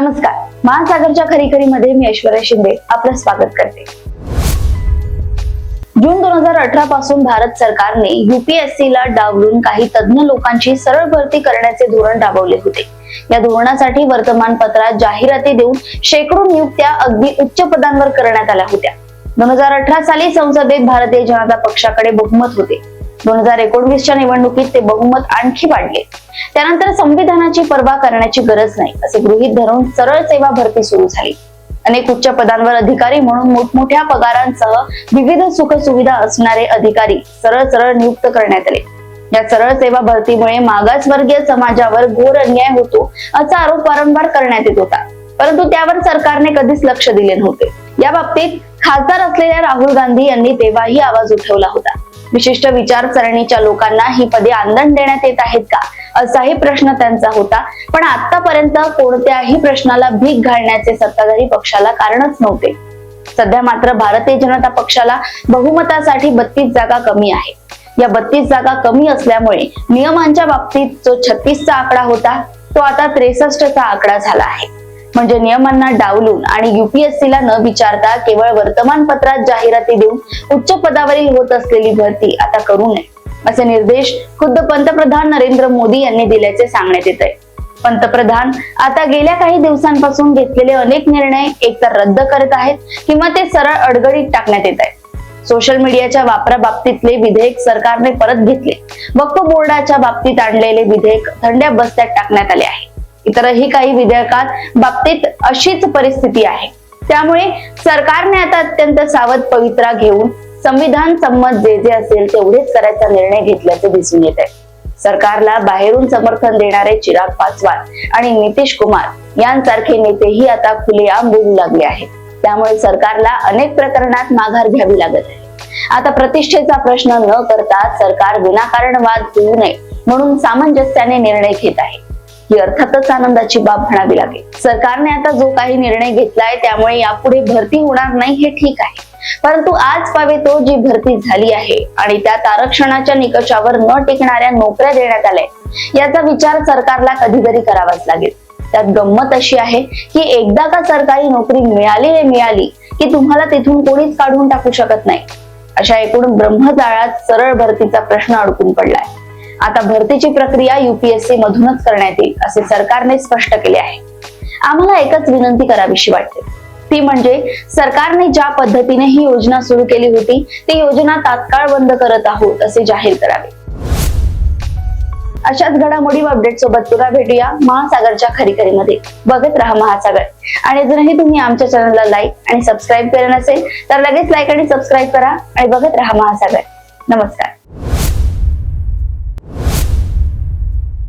नमस्कार. महासागरच्या खरीखरीमध्ये मी ऐश्वर्या शिंदे आपलं स्वागत करते. जून दोन हजार अठरा पासून भारत सरकारने युपीएससी ला डावलून काही तज्ज्ञ लोकांची सरळ भरती करण्याचे धोरण राबवले होते. या धोरणासाठी वर्तमानपत्रात जाहिराती देऊन शेकडो नियुक्त्या अगदी उच्च पदांवर करण्यात आल्या होत्या. दोन हजार अठरा साली संसदेत भारतीय जनता पक्षाकडे बहुमत होते. दोन हजार एकोणवीसच्या निवडणुकीत ते बहुमत आणखी वाढले. त्यानंतर संविधानाची पर्वा करण्याची गरज नाही असे गृहीत धरून सरळ सेवा भरती सुरू झाली. अनेक उच्च पदांवर अधिकारी म्हणून मोठमोठ्या पगारांसह विविध सुख सुविधा असणारे अधिकारी सरळ सरळ नियुक्त करण्यात आले. या सरळ सेवा भरतीमुळे मागासवर्गीय समाजावर घोर अन्याय होतो असा आरोप वारंवार करण्यात येत होता. परंतु त्यावर सरकारने कधीच लक्ष दिले नव्हते. या बाबतीत खासदार असलेल्या राहुल गांधी यांनी तेव्हाही आवाज उठवला होता. विशिष्ट विचारसरणीच्या लोकांना ही पदे आंदण देण्यात येत आहेत का? असाही प्रश्न त्यांचा होता. पण आतापर्यंत कोणत्याही प्रश्नाला भीक घालण्याचे सत्ताधारी पक्षाला कारणच नव्हते. सध्या मात्र भारतीय जनता पक्षाला बहुमतासाठी बत्तीस जागा कमी आहे. या बत्तीस जागा कमी असल्यामुळे नियमांच्या बाबतीत जो छत्तीसचा आकडा होता तो आता त्रेसष्टचा आकडा झाला आहे. म्हणजे नियमांना डावलून आणि युपीएससीला न विचारता केवळ वर्तमानपत्रात जाहिराती देऊन उच्च पदावरील होत असलेली भरती आता करू नये. असे निर्देश खुद्द पंतप्रधान नरेंद्र मोदी यांनी दिल्याचे सांगण्यात येत आहे. पंतप्रधान आता गेल्या काही दिवसांपासून घेतलेले अनेक निर्णय एकतर रद्द करत आहेत किंवा ते सरळ अडगडीत टाकण्यात येत आहेत. सोशल मीडियाच्या वापराबाबतीतले विधेयक सरकारने परत घेतले. वक्फ बोर्डाच्या बाबतीत आणलेले विधेयक थंड्या बस्त्यात टाकण्यात आले आहे. इतरही काही विधेयकात बाबतीत अशीच परिस्थिती आहे. त्यामुळे सरकारने आता अत्यंत सावध पवित्रा घेऊन संविधान संमत जे जे असेल तेवढेच करायचा निर्णय घेतल्याचे दिसून येत आहे सरकारला बाहेरून समर्थन देणारे चिराग पासवान आणि नितीश कुमार यांसारखे नेतेही आता खुलेआम बोलू लागले आहेत. त्यामुळे सरकारला अनेक प्रकरणात माघार घ्यावी लागत आहे. आता प्रतिष्ठेचा प्रश्न न करता सरकार विनाकारण वाद होऊ नये म्हणून सामंजस्याने निर्णय घेत आहे. ही अर्थातच आनंदाची बाब म्हणावी लागेल. सरकारने आता जो काही निर्णय घेतलाय त्यामुळे यापुढे भरती होणार नाही हे ठीक आहे. परंतु आज पावे तो जी भरती झाली आहे आणि त्यात आरक्षणाच्या निकषावर न टिकणाऱ्या नोकऱ्या देण्यात आल्या याचा विचार सरकारला कधीतरी करावाच लागेल. त्यात गंमत अशी आहे की एकदा का सरकारी नोकरी मिळाली हे मिळाली की तुम्हाला तिथून कोणीच काढून टाकू शकत नाही? अशा एकूण ब्रह्मजाळात सरळ भरतीचा प्रश्न अडकून पडलाय. आता भरतीची प्रक्रिया युपीएससी मधूनच करण्यात येईल असे सरकारने स्पष्ट केले आहे. आम्हाला एकच विनंती करावीशी वाटते. ती म्हणजे सरकारने ज्या पद्धतीने ही योजना सुरू केली होती ती योजना तात्काळ बंद करत आहोत असे जाहीर करावे. अशाच घडामोडी व अपडेट सोबत पुन्हा भेटूया महासागरच्या खरीखरीमध्ये. बघत राहा महासागर. आणि अजूनही तुम्ही आमच्या चॅनलला लाईक आणि सबस्क्राईब केलं नसेल तर लगेच लाईक आणि सबस्क्राईब करा आणि बघत राहा महासागर. नमस्कार.